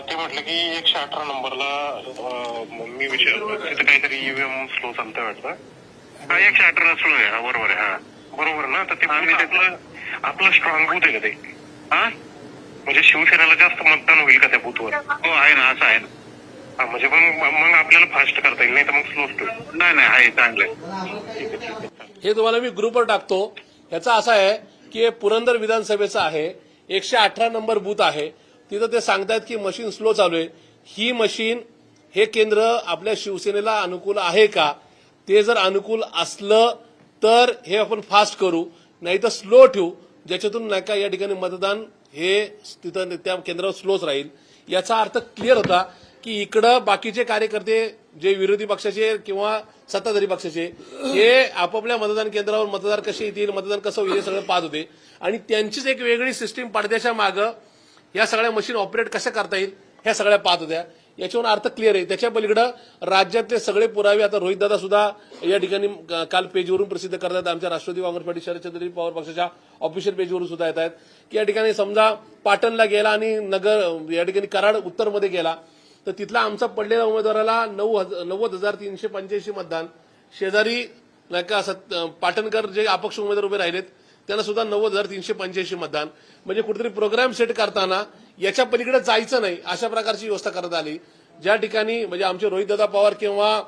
ते म्हटलं की एकशे अठरा नंबरला मी विचार तिथे काहीतरी ईव्हीएम स्लो चालतंय वाटतं. हा एकशे अठरा स्लो आहे. हा बरोबर आहे. हा. बरोबर ना? तर ते booth आपलं आपलं स्ट्रॉंग बूथ आहे का ते? हा? म्हणजे शिवसेनेला जास्त मतदान होईल का त्या बूथवर हो आहे ना असं आहे ना. हा म्हणजे मग मग आपल्याला फास्ट करता येईल नाही तर मग स्लो नाही नाही आहे चांगलं आहे. हे तुम्हाला मी ग्रुपवर टाकतो. याचा असा आहे की हे पुरंदर विधानसभेचं आहे. एकशे अठरा नंबर बूथ आहे. तिथं ते सांगतायत की मशीन स्लो चालू आहे. ही मशीन हे केंद्र आपल्या शिवसेनेला अनुकूल आहे का? ते जर अनुकूल असलं तर हे आपण फास्ट करू नाही तर स्लो ठेवू. ज्याच्यातून नाही का या ठिकाणी मतदान हे तिथं त्या केंद्रावर स्लोच राहील. याचा अर्थ क्लिअर होता की इकडं बाकीचे कार्यकर्ते जे विरोधी पक्षाचे किंवा सत्ताधारी पक्षाचे हे आपापल्या मतदान केंद्रावर मतदार कसे येतील मतदान कसं होईल हे सगळं पाहत होते. आणि त्यांचीच एक वेगळी सिस्टीम पडद्याच्या मागं या सगळ्या मशीन ऑपरेट कशा करता येईल? ह्या सगळ्या पाहत होत्या. याच्यावर अर्थ क्लिअर आहे. त्याच्या पलीकडं राज्यातले सगळे पुरावे आता रोहितदादा सुद्धा या ठिकाणी काल पेजवरून प्रसिद्ध करतात. आमच्या राष्ट्रवादी काँग्रेस पार्टी शरदचंद्र पवार पक्षाच्या ऑफिशियल पेजवरून सुद्धा येत आहेत की या ठिकाणी समजा पाटणला गेला आणि नगर या ठिकाणी कराड उत्तरमध्ये गेला तर तिथला आमचा पडलेल्या उमेदवाराला नऊ हजार नव्वद हजार तीनशे पंच्याऐंशी मतदान. शेजारी नाही का पाटणकर जे अपक्ष उमेदवार उभे राहिलेत त्यांना सुद्धा नव्वद हजार तीनशे पंच्याऐंशी मतदान. म्हणजे कुठेतरी प्रोग्राम सेट करताना याच्या पलीकडे जायचं नाही अशा प्रकारची व्यवस्था करण्यात आली. ज्या ठिकाणी म्हणजे आमचे रोहितदादा पवार किंवा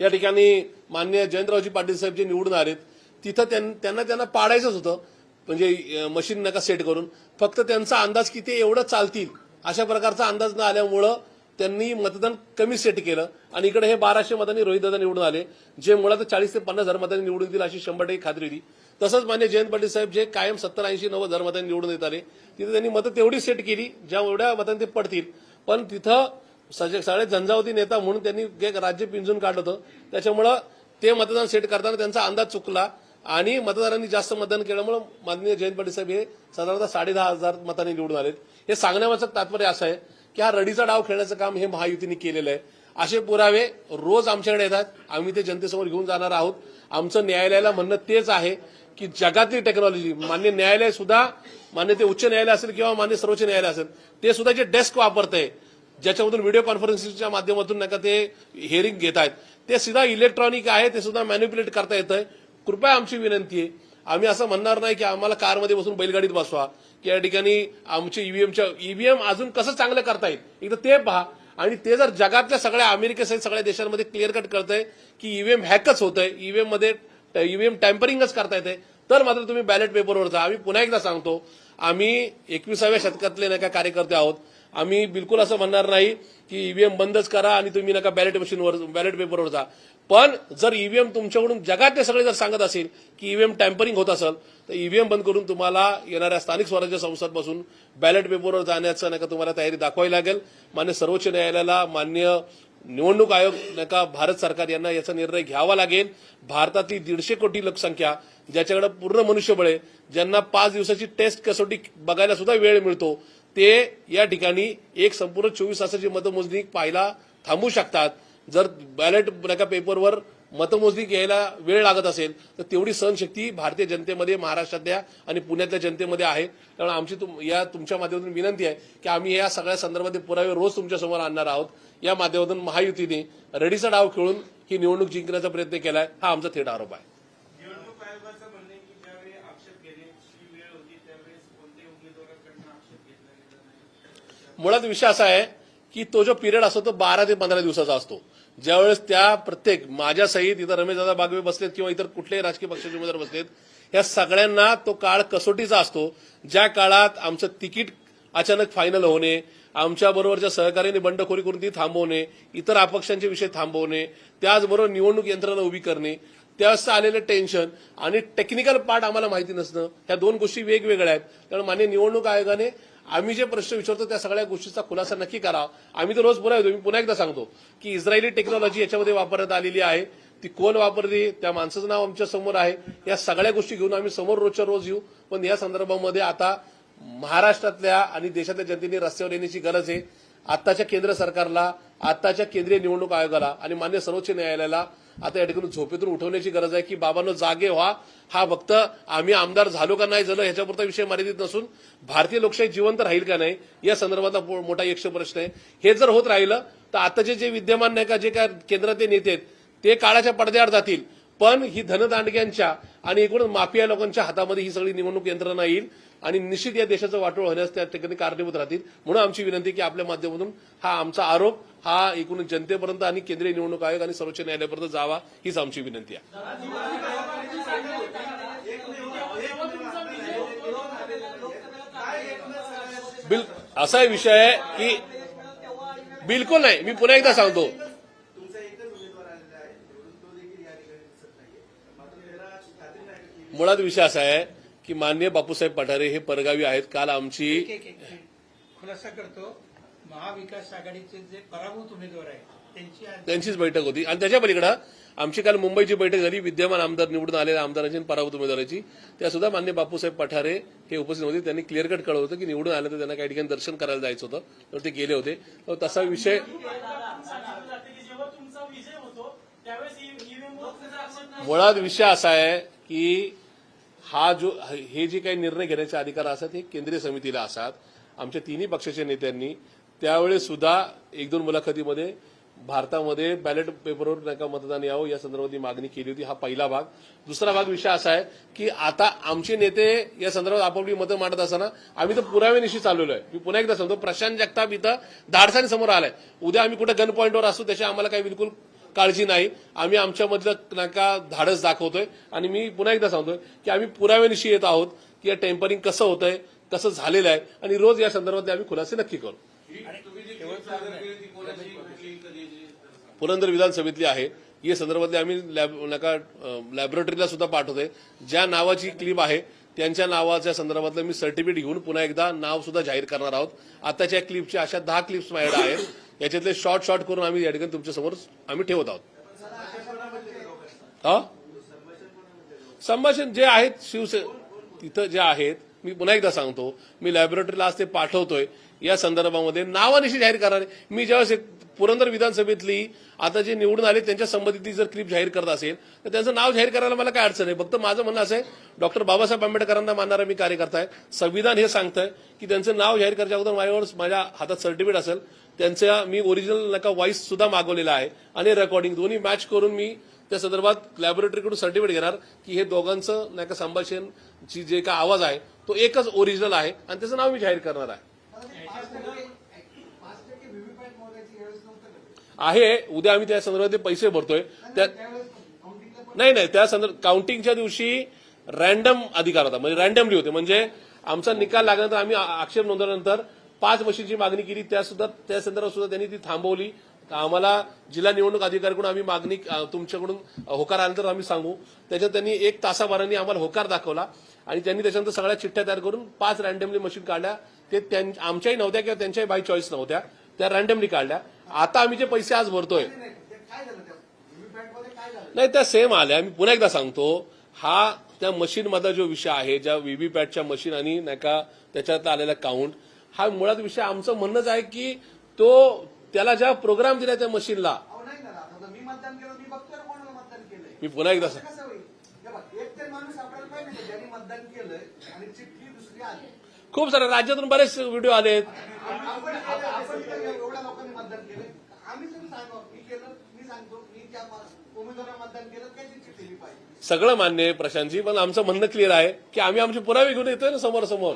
या ठिकाणी मान्य जयंतरावजी पाटील साहेब जे निवडून आलेत तिथं त्यां- त्यांना त्यांना पाडायचंच होतं. म्हणजे मशीन नका सेट करून. फक्त त्यांचा अंदाज किती एवढं चालतील अशा प्रकारचा अंदाज न आल्यामुळं त्यांनी मतदान कमी सेट केलं. आणि इकडे हे बाराशे मतांनी रोहितदादा निवडून आले. जे मुळात चाळीस ते पन्नास हजार मतांनी निवडून येतील अशी शंभर टक्के खात्री होती. तसंच मान्य जयंत पाटील साहेब जे कायम सत्तर ऐंशी नव्वद हजार मतांनी निवडून येत आले तिथे त्यांनी मतं तेवढी सेट केली ज्या एवढ्या मतांनी ते पडतील. पण तिथं सज- सगळे झंझावती नेता म्हणून त्यांनी एक राज्य पिंजून काढलं होतं त्याच्यामुळं ते मतदान सेट करताना त्यांचा अंदाज चुकला आणि मतदारांनी जास्त मतदान केल्यामुळे माननीय जयंत पाटील साहेब हे साधारणतः साडे दहा हजार मतांनी निवडून आलेत. हे सांगण्यामागचं तात्पर्य असं आहे की हा रडीचा डाव खेळण्याचं काम हे महायुतीने केलेलं आहे. असे पुरावे रोज आमच्याकडे येतात. आम्ही ते जनतेसमोर घेऊन जाणार आहोत. आमचं न्यायालयाला म्हणणं तेच आहे की जगातली टेक्नॉलॉजी मान्य न्यायालय सुद्धा मान्य ते उच्च न्यायालय असेल किंवा मान्य सर्वोच्च न्यायालय असेल ते सुद्धा जे डेस्क वापरत आहे ज्याच्यामधून व्हिडिओ कॉन्फरन्सिंगच्या माध्यमातून नका ते हिअरिंग घेत आहेत ते सुद्धा इलेक्ट्रॉनिक आहे ते सुद्धा मॅन्युप्युलेट करता येतंय. कृपया आमची विनंती आहे आम्ही असं म्हणणार नाही की आम्हाला कारमध्ये बसून बैलगाडीत बसवा की या ठिकाणी आमचे ईव्हीएमच्या ईव्हीएम अजून कसं चांगलं करता येईल एकदा ते पहा. आणि ते जर जगातल्या सगळ्या अमेरिकेसहित सगळ्या देशांमध्ये क्लिअर कट कळतंय की ईव्हीएम हॅकच होतंय ईव्हीएममध्ये ईव्हीएम टॅम्परिंगच करता येते. तर मात्र तुम्ही बॅलेट पेपरवर जा. आम्ही पुन्हा एकदा सांगतो आम्ही एकविसाव्या शतकातले नाही का कार्यकर्ते आहोत. आम्ही बिलकुल असं म्हणणार नाही की ईव्हीएम बंदच करा आणि तुम्ही नका बॅलेट मशीनवर बॅलेट पेपरवर जा. पण जर ईव्हीएम तुमच्याकडून जगातले सगळे जर सांगत असेल की ईव्हीएम टॅम्परिंग होत असेल तर ईव्हीएम बंद करून तुम्हाला येणाऱ्या स्थानिक स्वराज्य संस्थांपासून बॅलेट पेपरवर जाण्याचं नाही का तुम्हाला तयारी दाखवावी लागेल. मान्य सर्वोच्च न्यायालयाला मान्य निवडणूक आयोग नका का भारत सरकार यांना याचा निर्णय घ्यावा लागेल. भारतातली दीडशे कोटी लोकसंख्या ज्याच्याकडे पूर्ण मनुष्यबळ आहे ज्यांना पाच दिवसाची टेस्ट कसोटी बघायला सुद्धा वेळ मिळतो ते या ठिकाणी एक संपूर्ण चोवीस तासाची मतमोजणी पाहायला थांबू शकतात. जर बॅलेट नका पेपरवर मतमोजणी घ्यायला वेळ लागत असेल तर तेवढी सहनशक्ती भारतीय जनतेमध्ये महाराष्ट्रातल्या आणि पुण्यातल्या जनतेमध्ये आहे. त्यामुळे आमची तुम- या तुमच्या माध्यमातून विनंती आहे की आम्ही या सगळ्या संदर्भातील पुरावे रोज तुमच्यासमोर आणणार आहोत. या माध्यमातून महायुतीने रडीचा डाव खेळून ही निवडणूक जिंकण्याचा प्रयत्न केलाय हा आमचा थेट आरोप आहे. आहे मुळात विषय असा आहे की तो जो पिरियड असतो तो बारा ते पंधरा दिवसाचा असतो. ज्यावेळेस त्या प्रत्येक माझ्यासहीत इथं रमेश रमेशदादा बागवे बसलेत किंवा इतर कुठल्याही राजकीय पक्षाचे उमेदवार बसलेत या सगळ्यांना तो काळ कसोटीचा असतो ज्या काळात आमचं तिकीट अचानक फायनल होणे आमच्या बरोबरच्या सहकार्याने बंडखोरी करून ती थांबवणे इतर अपक्षांचे विषय थांबवणे त्याचबरोबर निवडणूक यंत्रणा उभी करणे त्यावेळेस आलेलं टेन्शन आणि टेक्निकल पार्ट आम्हाला माहिती नसणं ह्या दोन गोष्टी वेगवेगळ्या आहेत. त्यामुळे मान्य निवडणूक आयोगाने आम्ही जे प्रश्न विचारतो त्या सगळ्या गोष्टीचा खुलासा नक्की करा. आम्ही तर रोज पुन्हा मी पुन्हा एकदा सांगतो की इस्रायली टेक्नॉलॉजी याच्यामध्ये वापरण्यात आलेली आहे. ती कोण वापरली? त्या माणसाचं नाव आमच्यासमोर आहे. या सगळ्या गोष्टी घेऊन आम्ही समोर रोजच्या रोज येऊ. पण या संदर्भामध्ये आता महाराष्ट्रातल्या आणि देशातल्या जनतेने रस्त्यावर येण्याची गरज आहे. आत्ताच्या केंद्र सरकारला आत्ताच्या केंद्रीय निवडणूक आयोगाला आणि मान्य सर्वोच्च न्यायालयाला आता या ठिकाणी झोपेतून उठवण्याची गरज आहे की बाबांनो जागे व्हा. हा फक्त आम्ही आमदार झालो का नाही झालो ह्याच्यापुरता विषय मर्यादित नसून भारतीय लोकशाही जिवंत राहील का नाही या संदर्भातला मोठा यक्ष प्रश्न आहे. हे जर होत राहिलं तर आताचे जे विद्यमान नाही का जे काय केंद्रातले नेते आहेत ते काळाच्या पडद्याआड जातील. पण ही धनदांडग्यांच्या आणि एकूण माफिया लोकांच्या हातामध्ये ही सगळी निवडणूक यंत्रणा येईल. आणि निश्चित या देशाचं वाटोळ होण्यास त्या ठिकाणी कारणीभूत राहतील. म्हणून आमची विनंती की आपल्या माध्यमातून हा आमचा आरोप हा एकूण जनतेपर्यंत आणि केंद्रीय निवडणूक आयोग आणि सर्वोच्च न्यायालयापर्यंत जावा हीच आमची विनंती आहे. बिल असा विषय आहे की बिलकुल नाही. मी पुन्हा एकदा सांगतो. मुळात विषय असा आहे की मान्य बापूसाहेब पठारे हे परगावी आहेत. काल आमची. खुलासा करतो. महाविकास आघाडीचे जे पराभूत उमेदवार आहेत त्यांची त्यांचीच बैठक होती. आणि त्याच्या पलीकडं आमची काल मुंबईची बैठक झाली. विद्यमान आमदार निवडून आलेल्या आमदारांची आणि पराभूत उमेदवाराची. त्या सुद्धा मान्य बापूसाहेब पठारे हे उपस्थित होते. त्यांनी क्लिअर कट कळवलं होतं की निवडून आलं तर त्यांना काही ठिकाणी दर्शन करायला जायचं होतं. तर ते गेले होते. तर तसा विषय मुळात विषय असा आहे की हा जो हे जे काही निर्णय घेण्याचे अधिकार असतात हे केंद्रीय समितीला असतात. आमच्या तिन्ही पक्षाच्या नेत्यांनी त्यावेळेस सुद्धा एक दोन मुलाखतीमध्ये भारतामध्ये बॅलेट पेपरवर नका मतदान यावं या संदर्भात मागणी केली होती. हा पहिला भाग. दुसरा भाग विषय असा आहे की आता आमचे नेते या संदर्भात आपापली मतं मांडत असताना आम्ही तर पुराव्यानिशी चाललेलो आहे. मी पुन्हा एकदा सांगतो प्रशांत जगताप इथं धाडसाने समोर आलाय. उद्या आम्ही कुठे गन पॉईंटवर असू त्याच्या आम्हाला काही बिलकुल काळजी नाही. आम्ही आमच्यामधलं का धाडस दाखवतोय. आणि मी पुन्हा एकदा सांगतोय की आम्ही पुराव्यानिशी येत आहोत की या टेम्परिंग कसं होतंय कसं झालेलं आहे. आणि रोज या संदर्भातले आम्ही खुलासे नक्की करू. पुरंदर विधानसभेतली आहे. या संदर्भातले आम्ही लॅब नका लॅबोरेटरीला सुद्धा पाठवतोय. ज्या नावाची क्लिप आहे त्यांच्या नावाच्या संदर्भातलं मी सर्टिफिकेट घेऊन पुन्हा एकदा नाव सुद्धा जाहीर करणार आहोत. आताच्या क्लिपच्या अशा दहा क्लिप्स माझ्याकडे आहेत. याच्यातले शॉर्ट शॉर्ट करून आम्ही या ठिकाणी तुमच्यासमोर आम्ही ठेवत आहोत. हा? संभाषण जे आहेत शिवसे तिथं जे आहेत मी पुन्हा एकदा सांगतो मी लॅबोरेटरीला आज ते पाठवतोय. या संदर्भामध्ये नावानिशी जाहीर करणार आहे. मी ज्यावेळेस एक पुरंदर विधानसभेतली आता जे निवडून आले त्यांच्या संबंधितली जर क्लिप जाहीर करत असेल तर त्यांचं नाव जाहीर करायला मला काय अडचण आहे? फक्त माझं म्हणणं असं आहे डॉक्टर बाबासाहेब आंबेडकरांना मानणारा मी कार्यकर्ता आहे. संविधान हे सांगतंय की त्यांचं नाव जाहीर करायच्या अगोदर माझ्यावर माझ्या हातात सर्टिफिकेट असेल त्यांच्या मी ओरिजिनल नका व्हॉइस सुद्धा मागवलेला आहे आणि रेकॉर्डिंग दोन्ही मॅच करून मी त्या संदर्भात लॅबोरेटरीकडून सर्टिफिकेट घेणार की हे दोघांचं नाही का संभाषणची जे काय आवाज आहे तो एकच ओरिजिनल आहे आणि त्याचं नाव मी जाहीर करणार आहे. आहे. उद्या आम्ही त्या संदर्भात पैसे भरतोय. त्या नाही नाही त्या संदर्भात काउंटिंगच्या दिवशी रॅन्डम अधिकार होता. म्हणजे रॅन्डमली होते. म्हणजे आमचा निकाल लागल्यानंतर आम्ही आक्षेप नोंदवल्यानंतर पाच मशीनची मागणी केली. त्या सुद्धा त्या संदर्भात सुद्धा त्यांनी ती थांबवली. आम्हाला जिल्हा निवडणूक अधिकाऱ्याकडून आम्ही मागणी तुमच्याकडून होकार आल्यानंतर आम्ही सांगू. त्याच्यात त्यांनी एक तासाभराने आम्हाला होकार दाखवला. आणि त्यांनी त्याच्यानंतर सगळ्या चिठ्ठ्या तयार करून पाच रॅन्डमली मशीन काढल्या. ते आमच्याही नव्हत्या किंवा त्यांच्याही बाय चॉईस नव्हत्या. त्या रॅन्डमली काढल्या. आता आम्ही जे पैसे आज भरतोय. नाही त्या सेम आल्या. मी पुन्हा एकदा सांगतो हा त्या मशीन मधला जो विषय आहे ज्या व्हीव्हीपॅटच्या मशीन आणि नाही का त्याच्यात आलेला काउंट हा मुळात विषय आमचं म्हणणंच आहे की तो त्याला ज्या प्रोग्राम दिला त्या मशीनला मी पुन्हा एकदा सांग खूप सारे राज्यातून बरेच व्हिडिओ आलेत आपण आपण आपण इथं एवढ्या लोकांनी मतदान केलंय आम्ही तरी सांगा मी केलं मी सांगतो मी त्या मा- उमेदवाराला मतदान केलं त्याची चिठ्ठी दिली पाहिजे सगळं मान्य आहे प्रशांतजी पण आमचं म्हणणं क्लिअर आहे की आम्ही आमचे पुरावे घेऊन येतोय ना समोर समोर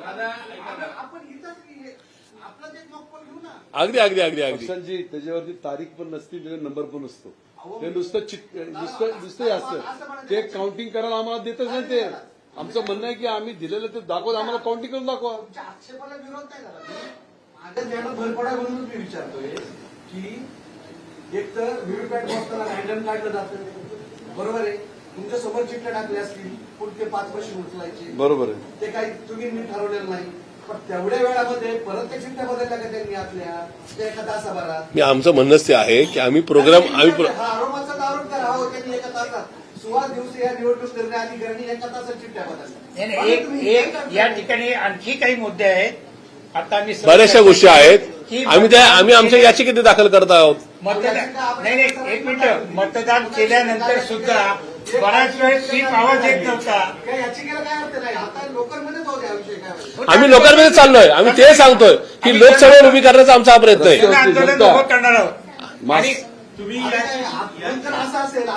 अगदी अगदी अगदी अगदी. पक्षांची त्याच्यावरती तारीख पण नसती त्याचा नंबर पण नसतो. ते नुसतं चिट नुसतं नुसतं हे असतं. ते काउंटिंग करायला आम्हाला देतच नाही ते. आमचं म्हणणं आहे की आम्ही दिलेलं ते दाखवत आम्हाला काउंटिंग करून दाखवा. तुमच्या आक्षेपाला विरोध नाही झाला. माझ्या ज्ञानात भर पडा म्हणूनच मी विचारतोय की एक तर व्हीव्हीपॅट बसताना रॅन्डम काढलं जातं. बरोबर आहे? तुमच्यासमोर चिठ्ठ्या टाकल्या असतील पुढचे पाच मशीन उचलायचे. बरोबर आहे. ते काही तुम्ही नीट ठरवलेलं नाही. पण तेवढ्या वेळामध्ये परत त्या चिठ्ठ्या बदलल्या का त्यांनी आपल्या. एका तासाभरात. मी आमचं म्हणणंच ते आहे की आम्ही प्रोग्राम आम्ही प्रो- हा आरोपाचा आरोप हो एका तासात. या निवडणूक निर्णय अधिकाऱ्यांनी एका तासात चिठ्ठ्या बदलल्या नाही, नाही, एक एक या ठिकाणी आणखी काही मुद्दे आहेत. आता मी बऱ्याचशा गोष्टी आहेत. आम्ही त्या आम्ही आमच्या याचिकेत दाखल करत आहोत. मतदान नाही नाही एक मिनिट. मतदान केल्यानंतर सुद्धा बराच वेळ स्वीप आवाज येत नव्हता. काय याचिकेला काय अर्थ नाही? आता लोकलमध्येच होते विषय काय व्हायचा. आम्ही लोकांमध्ये चाललोय. आम्ही ते सांगतोय की लोकसभेवर उभी करण्याचा आमचा हा प्रयत्न आहे. आंदोलन करणार आहोत. आणि तुम्ही असं असेल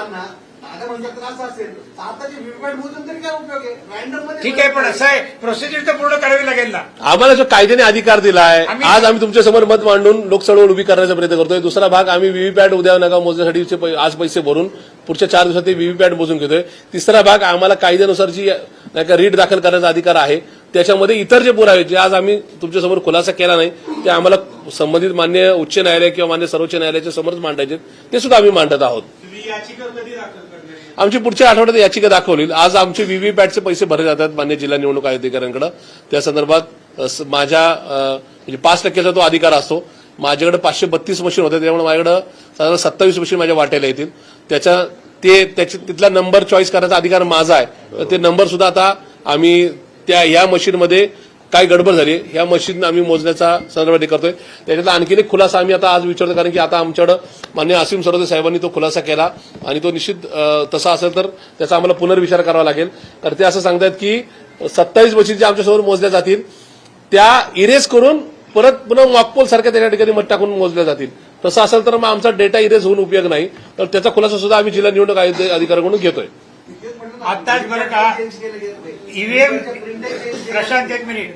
अण्णा दादा म्हणतात तर असं असेल. तर आता जे व्हीव्हीपॅट मोजून तरी काय उपयोग आहे? रॅन्डममध्ये ठीक आहे पण असं आहे प्रोसिजर तर पूर्ण करावी लागेल ना. आम्हाला जो कायद्याने अधिकार दिलाय आम्ही- आज आम्ही तुमच्यासमोर मत मांडून लोकसभेवर उभी करण्याचा प्रयत्न करतोय. दुसरा भाग आम्ही व्हीव्हीपॅट उद्या नका मोजण्यासाठी पै- आज पैसे भरून पुढच्या चार दिवसात ते व्हीव्हीपॅट मोजून घेतोय. तिसरा भाग आम्हाला कायद्यानुसार जी नाही का रीट दाखल करण्याचा अधिकार आहे त्याच्यामध्ये इतर जे पुरावे जे आज आम्ही तुमच्यासमोर खुलासा केला नाही ते आम्हाला संबंधित मान्य उच्च न्यायालय किंवा मान्य सर्वोच्च न्यायालयाच्या समोरच मांडायचे ते सुद्धा आम्ही मांडत आहोत. तुम्ही याचिका कधी दाखल आहे? आमची पुढच्या आठवड्यात याचिका दाखवली. आज आमचे व्हीव्हीपॅटचे पैसे भरले जातात मान्य जिल्हा निवडणूक अधिकाऱ्यांकडे. त्या संदर्भात माझ्या म्हणजे पाच टक्क्याचा तो अधिकार असतो. माझ्याकडे पाचशे बत्तीस मशीन होते त्यामुळे माझ्याकडे साधारण सत्तावीस मशीन माझ्या वाटेला येतील. त्याच्या ते त्याच्या तिथला नंबर चॉईस करायचा अधिकार माझा आहे. तर ते नंबर सुद्धा आता आम्ही त्या या मशीनमध्ये काय गडबड झाली ह्या मशीन आम्ही मोजण्याचा संदर्भात करतोय. त्याच्यातला आणखीन एक खुलासा आम्ही आता आज विचारतो कारण की आता आमच्याकडं मान्य असीम सरोदे साहेबांनी तो खुलासा केला आणि तो निश्चित तसा असेल तर त्याचा आम्हाला पुनर्विचार करावा लागेल. तर ते असं सांगतायत की सत्तावीस मशीन ज्या आमच्यासमोर मोजल्या जातील त्या इरेज करून परत पुन्हा मॉकपोल सारख्या त्या ठिकाणी मत टाकून मोजल्या जातील. तसं असेल तर मग आमचा डेटा इरेज होऊन उपयोग नाही. तर त्याचा खुलासा सुद्धा आम्ही जिल्हा निवडणूक आयोग- अधिकाऱ्याकडून घेतोय. आताच बरं का. ईव्हीएम केलं प्रशांत एक मिनिट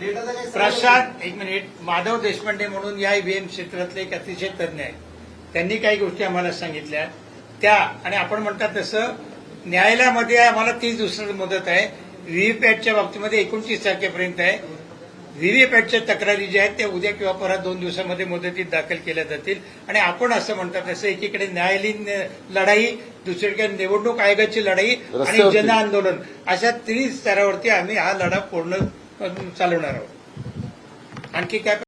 प्रशांत एक मिनिट माधव देशपांडे म्हणून या ईव्हीएम क्षेत्रातले एक अतिशय तज्ज्ञ आहेत. त्यांनी काही गोष्टी आम्हाला सांगितल्या. त्या आणि आपण म्हणतात तसं न्यायालयामध्ये आम्हाला तीस दिवसाची मुदत आहे. व्हीव्हीपॅटच्या बाबतीमध्ये एकोणतीस तारखेपर्यंत आहे. व्हीव्हीपॅटच्या तक्रारी ज्या आहेत त्या उद्या किंवा परत दोन दिवसामध्ये मुदतीत दाखल केल्या जातील आणि आपण असं म्हणतात तसं एकीकडे न्यायालयीन लढाई दुसरीकडे निवडणूक आयोगाची लढाई आणि. जन आंदोलन अशा तिन्ही स्तरावरती आम्ही हा लढा पूर्ण चालवणार आहोत आणखी काय